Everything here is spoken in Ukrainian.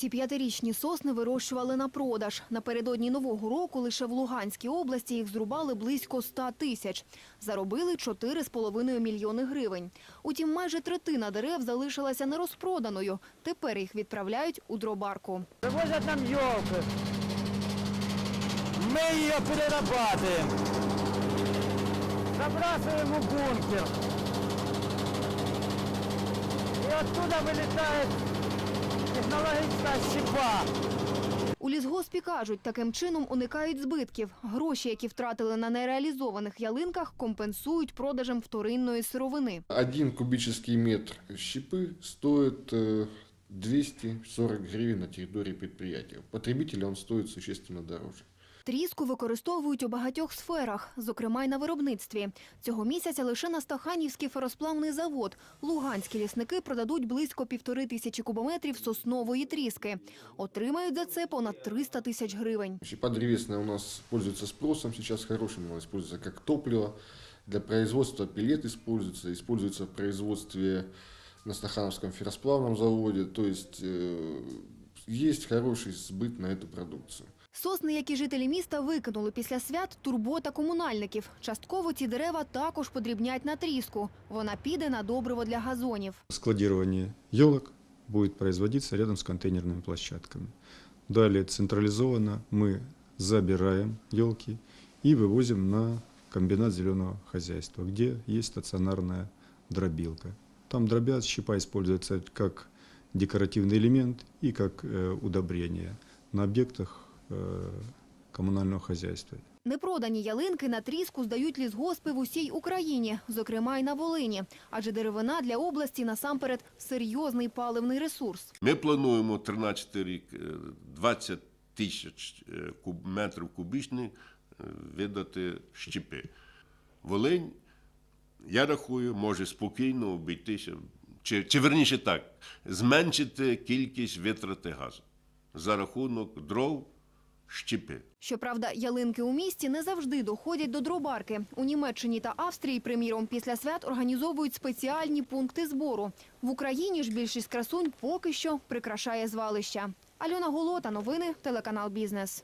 Ці п'ятирічні сосни вирощували на продаж. Напередодні Нового року лише в Луганській області їх зрубали близько 100 тисяч. Заробили 4,5 мільйони гривень. Утім, майже третина дерев залишилася нерозпроданою. Тепер їх відправляють у дробарку. Привозят нам елку. Мы ее перерабатываем. Забрасываем в бункер. И оттуда вылетает технологическая щепа. У лісгоспі кажуть, таким чином уникають збитків. Гроші, які втратили на нереалізованих ялинках, компенсують продажем вторинної сировини. Один кубічний метр щепи стоит э, 240 гривень на території підприємства. Потребителя він стоїть существенно дороже. Тріску використовують у багатьох сферах, зокрема й на виробництві. Цього місяця лише на Стаханівський феросплавний завод луганські лісники продадуть близько півтори тисячі кубометрів соснової тріски. Отримають за це понад 300 тисяч гривень. Щепа у нас пользуется спросом сейчас хорошим, используется как топливо. Для производства пилет используется, используется в производстве на Стахановском ферросплавном заводе. То есть э, есть хороший сбыт на эту продукцию. Сосни, які жителі міста викинули після свят, турбота комунальників. Частково ці дерева також подрібнять на тріску. Вона піде на добриво для газонів. Складирование елок будет производиться рядом с контейнерными площадками. Далее централизованно мы забираем елки и вывозим на комбинат зеленого хозяйства, где есть стационарная дробилка. Там дробят, щепа используется как декоративный элемент и как э, удобрение на объектах э, коммунального хозяйства. Непродані ялинки на тріску здають лісгоспи в усій Україні, зокрема й на Волині. Адже деревина для області насамперед серйозний паливний ресурс. Ми плануємо 13 рік е, 20 тисяч е, куб, метрів кубічних е, видати щепи. Волинь, я рахую, може спокійно обійтися, чи, чи верніше так, зменшити кількість витрати газу за рахунок дров щепи. Щоправда, ялинки у місті не завжди доходять до дробарки. У Німеччині та Австрії, приміром, після свят організовують спеціальні пункти збору. В Україні ж більшість красунь поки що прикрашає звалища. Альона Голота, новини, телеканал Бізнес.